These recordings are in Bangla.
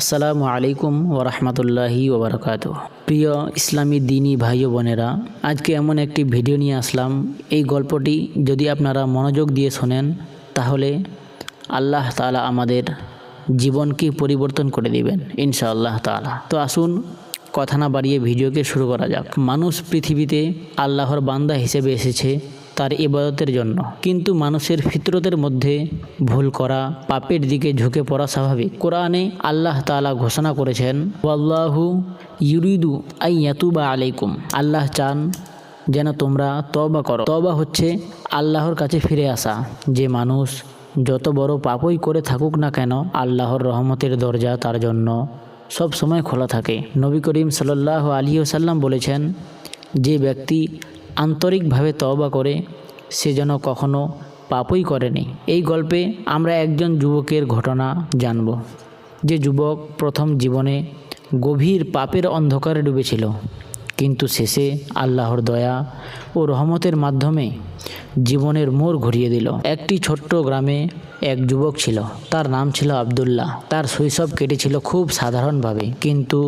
আসসালামু আলাইকুম ওরহমতুল্লাহি ওবরকাত প্রিয় ইসলামী দিনী ভাই বোনেরা, আজকে এমন একটি ভিডিও নিয়ে আসলাম। এই গল্পটি যদি আপনারা মনোযোগ দিয়ে শোনেন, তাহলে আল্লাহ তাআলা আমাদের জীবনকে পরিবর্তন করে দিবেন, ইনশাআল্লাহ তাআলা। তো আসুন, কথা না বাড়িয়ে ভিডিওকে শুরু করা যাক। মানুষ পৃথিবীতে আল্লাহর বান্দা হিসেবে এসেছে। তার ইবাদতের জন্য। কিন্তু মানুষের ফিতরতের মধ্যে ভুল করা, পাপের দিকে ঝুঁকে পড়া স্বাভাবিক। কোরআনে আল্লাহ তাআলা ঘোষণা করেছেন, ওয়াল্লাহু ইউরিদু আই ইয়াতুবা আলাইকুম। আল্লাহ চান যেন তোমরা তবা করো। তবা হচ্ছে আল্লাহর কাছে ফিরে আসা। যে মানুষ যত বড় পাপই করে থাকুক না কেন, আল্লাহর রহমতের দরজা তার জন্য সব সময় খোলা থাকে। নবী করিম সাল্লাহ আলী সাল্লাম বলেছেন, যে ব্যক্তি আন্তরিকভাবে তওবা করে সে যেন কখনো পাপই করেনি। এই গল্পে আমরা একজন যুবকের ঘটনা জানব, যে যুবক প্রথম জীবনে গভীর পাপের অন্ধকারে ডুবেছিল, কিন্তু শেষে আল্লাহর দয়া ও রহমতের মাধ্যমে জীবনের মোড় ঘুরিয়ে দিল। একটি ছোট্ট গ্রামে এক যুবক ছিল, তার নাম ছিল আবদুল্লাহ। তার শৈশব কেটেছিল খুব সাধারণভাবে, কিন্তু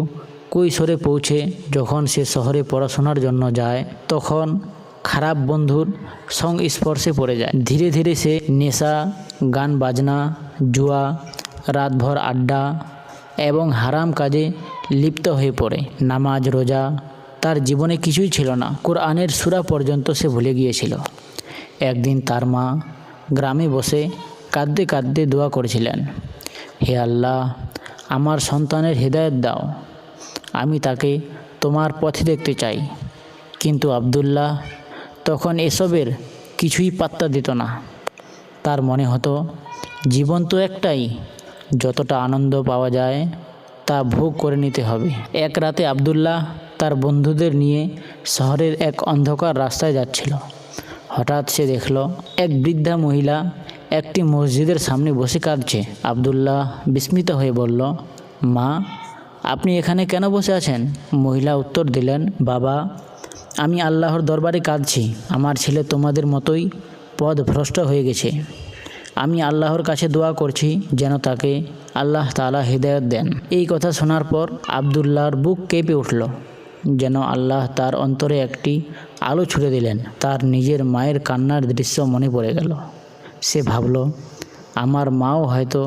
কৈশোরে পৌঁছে যখন সে শহরে পড়াশোনার জন্য যায়, তখন খারাপ বন্ধুর সংস্পর্শে পড়ে যায়। ধীরে ধীরে সে নেশা, গান বাজনা, জুয়া, রাতভর আড্ডা এবং হারাম কাজে লিপ্ত হয়ে পড়ে। নামাজ, রোজা তার জীবনে কিছুই ছিল না। কোরআনের সুরা পর্যন্ত সে ভুলে গিয়েছিল। একদিন তার মা গ্রামে বসে কাঁদতে কাঁদতে দোয়া করেছিলেন, হে আল্লাহ, আমার সন্তানের হৃদায়ত দাও। আমি তাকে তোমার পথে দেখতে চাই। কিন্তু আবদুল্লাহ তখন এসবের কিছুই পাত্তা দিত না। তার মনে হতো, জীবন তো একটাই, যতটা আনন্দ পাওয়া যায় তা ভোগ করে নিতে হবে। এক রাতে আবদুল্লাহ তার বন্ধুদের নিয়ে শহরের এক অন্ধকার রাস্তায় যাচ্ছিল। হঠাৎ সে দেখল, এক বৃদ্ধা মহিলা একটি মসজিদের সামনে বসে কাঁদছে। আবদুল্লাহ বিস্মিত হয়ে বলল, মা আপনি এখানে কেন বসে আছেন? মহিলা উত্তর দিলেন, বাবা, আমি আল্লাহর দরবারে কাঁদছি। আমার ছেলে তোমাদের মতোই পদ ভ্রষ্ট হয়ে গেছে। আমি আল্লাহর কাছে দোয়া করছি যেন তাকে আল্লাহ তালা হৃদায়ত দেন। এই কথা শোনার পর আবদুল্লাহর বুক কেঁপে উঠল, যেন আল্লাহ তার অন্তরে একটি আলো ছুড়ে দিলেন। তার নিজের মায়ের কান্নার দৃশ্য মনে পড়ে গেল। সে ভাবল, আমার মাও হয়তো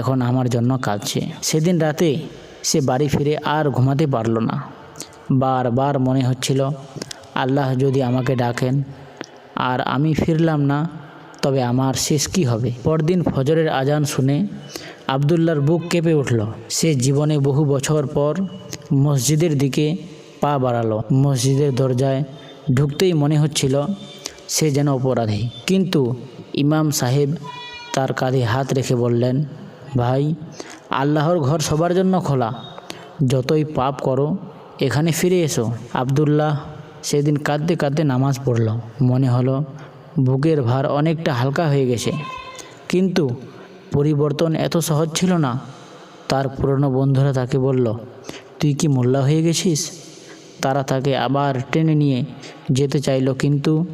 এখন আমার জন্য কাঁদছে। সেদিন রাতে সে বাড়ি ফিরে আর ঘুমাতে পারল না। বারবার মনে হচ্ছিল, আল্লাহ যদি আমাকে ডাকেন আর আমি ফিরলাম না, তবে আমার শেষ কী হবে? পরদিন ফজরের আজান শুনে আবদুল্লার বুক কেঁপে উঠল। সে জীবনে বহু বছর পর মসজিদের দিকে পা বাড়ালো। মসজিদের দরজায় ঢুকতেই মনে হচ্ছিল সে যেন অপরাধী। কিন্তু ইমাম সাহেব তার কাঁধে হাত রেখে বললেন, ভাই আল্লাহর ঘর সবার জন্য খোলা। যতই পাপ করো, এখানে ফিরে এসো। আবদুল্লাহ সেদিন কাঁদতে কাঁদতে নামাজ পড়ল। মনে হলো বুকের ভার অনেকটা হালকা হয়ে গেছে। কিন্তু পরিবর্তন এত সহজ ছিল না। তার পুরনো বন্ধুরা তাকে বলল, তুই কি মোল্লা হয়ে গেছিস? তারা তাকে আবার টেনে নিয়ে যেতে চাইল, কিন্তু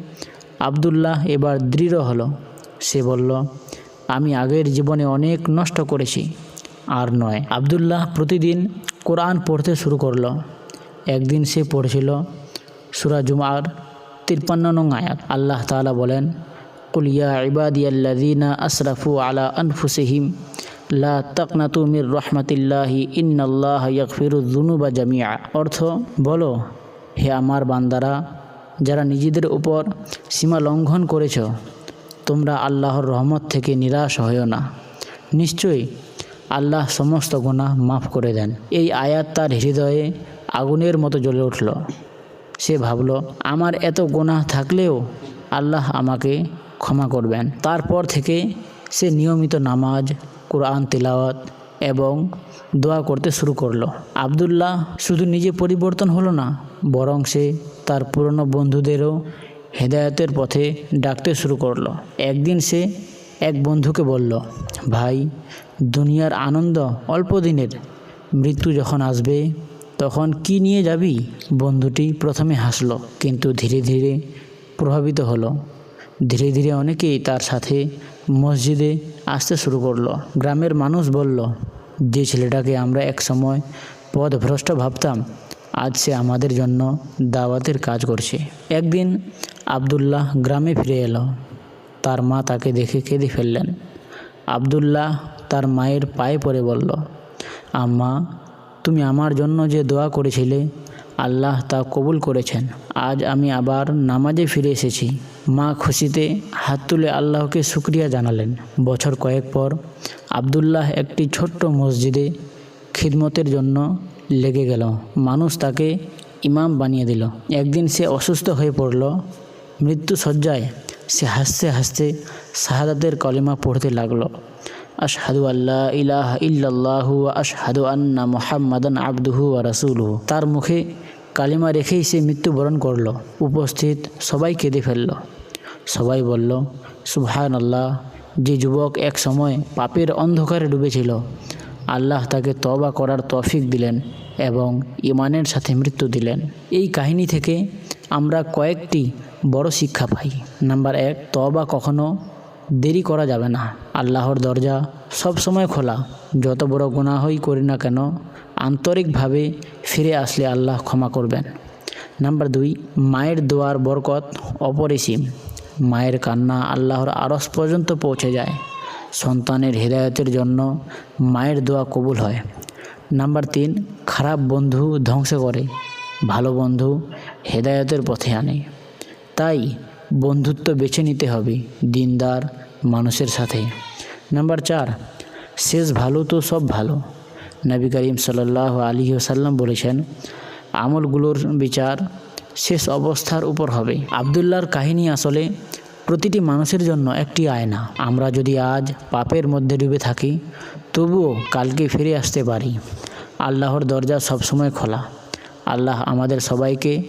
আবদুল্লাহ এবার দৃঢ় হলো। সে বলল, আমি আগের জীবনে অনেক নষ্ট করেছি। আর নয়। আবদুল্লাহ প্রতিদিন কোরআন পড়তে শুরু করল। একদিন সে পড়ছিল সুরা জুমার তিরপান্ন নং আয়াত। আল্লাহ তাআলা বলেন কুলিয়া ইবাদিয়াল্লাযীনা আসরাফু আলা আনফুসিহিম, লা তাকনাতু মির রহমাতিল্লাহি, ইন্নাল্লাহ ইয়াগফিরুয যুনুবা জামিআ। অর্থ, বলো, হে আমার বান্দারা, যারা নিজেদের উপর সীমা লঙ্ঘন করেছ, তোমরা আল্লাহর রহমত থেকে নিরাশ হয়েও না। নিশ্চয়ই আল্লাহ সমস্ত গুনাহ মাফ করে দেন। এই আয়াত তার হৃদয়ে আগুনের মতো জ্বলে উঠল। সে ভাবল, আমার এত গোনাহ থাকলেও আল্লাহ আমাকে ক্ষমা করবেন। তারপর থেকে সে নিয়মিত নামাজ, কোরআন, তিলাওয়াত এবং দোয়া করতে শুরু করল। আবদুল্লাহ শুধু নিজে পরিবর্তন হলো না, বরং সে তার পুরনো বন্ধুদেরও হেদায়তের পথে ডাকতে শুরু করল। একদিন সে এক বন্ধুকে বলল, ভাই দুনিয়ার আনন্দ অল্প দিনের। মৃত্যু যখন আসবে, তখন কি নিয়ে যাবি? বন্ধুটি প্রথমে হাসলো, কিন্তু ধীরে ধীরে প্রভাবিত হলো। ধীরে ধীরে অনেকেই তার সাথে মসজিদে আসতে শুরু করল। গ্রামের মানুষ বলল, যে ছেলেটাকে আমরা একসময় পথভ্রষ্ট ভাবতাম, আজ সে আমাদের জন্য দাওয়াতের কাজ করছে। একদিন আবদুল্লাহ গ্রামে ফিরে এলো। তার মা তাকে দেখে কেঁদে ফেললেন। আবদুল্লাহ তার মায়ের পায়ে পড়ে বলল, আম্মা, তুমি আমার জন্য যে দোয়া করেছিলে, আল্লাহ তা কবুল করেছেন। আজ আমি আবার নামাজে ফিরে এসেছি। মা খুশিতে হাত তুলে আল্লাহকে শুক্রিয়া জানালেন। বছর কয়েক পর আবদুল্লাহ একটি ছোট্ট মসজিদে খিদমতের জন্য লেগে গেল। মানুষ তাকে ইমাম বানিয়ে দিল। একদিন সে অসুস্থ হয়ে পড়ল। মৃত্যু সজ্জায় সে হাসতে হাসতে শাহাদাতের কলিমা পড়তে লাগল। আশহাদু আল্লাহ ইলাহ ইল্লাল্লাহু আশহাদু আন্না মুহাম্মাদান আবদুহু ওয়া রাসূলুহু। তার মুখে কালিমা রেখেই সে মৃত্যুবরণ করল। উপস্থিত সবাই কেঁদে ফেলল। সবাই বলল সুবহান আল্লাহ যে যুবক এক সময় পাপের অন্ধকারে ডুবেছিল, আল্লাহ তাকে তবা করার তফিক দিলেন এবং ইমানের সাথে মৃত্যু দিলেন। এই কাহিনী থেকে আমরা কয়েকটি বড় শিক্ষা পাই। নাম্বার এক তবা কখনো দেরি করা যাবে না। আল্লাহর দরজা সব সময় খোলা। যত বড় গুনাহই করি না কেন, আন্তরিকভাবে ফিরে আসলে আল্লাহ ক্ষমা করবেন। নাম্বার দুই, মায়ের দোয়ার বরকত অপরিসীম। মায়ের কান্না আল্লাহর আরস পর্যন্ত পৌঁছে যায়। সন্তানের হৃদায়তের জন্য মায়ের দোয়া কবুল হয়। নাম্বার তিন, খারাপ বন্ধু ধ্বংস করে। ভালো বন্ধু হেদায়তের পথে আনে। তাই বন্ধুত্ব বেছে নিতে হবে দিনদার মানুষের সাথে। নাম্বার চার, শেষ ভালো তো সব ভালো। নবী করিম সাল্লাহ আলী ওসাল্লাম বলেছেন, আমলগুলোর বিচার শেষ অবস্থার উপর হবে। আবদুল্লাহর কাহিনী আসলে প্রতিটি মানুষের জন্য একটি আয়না। আমরা যদি আজ পাপের মধ্যে ডুবে থাকি, তবুও কালকে ফিরে আসতে পারি। আল্লাহর দরজা সবসময় খোলা। আল্লাহ আমাদের সবাইকে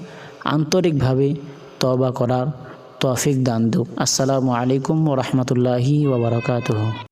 আন্তরিকভাবে তবা করার তৌফিক দান আসসালামু আলাইকুম রহমতুল্লাহি ওবরাকাতুহ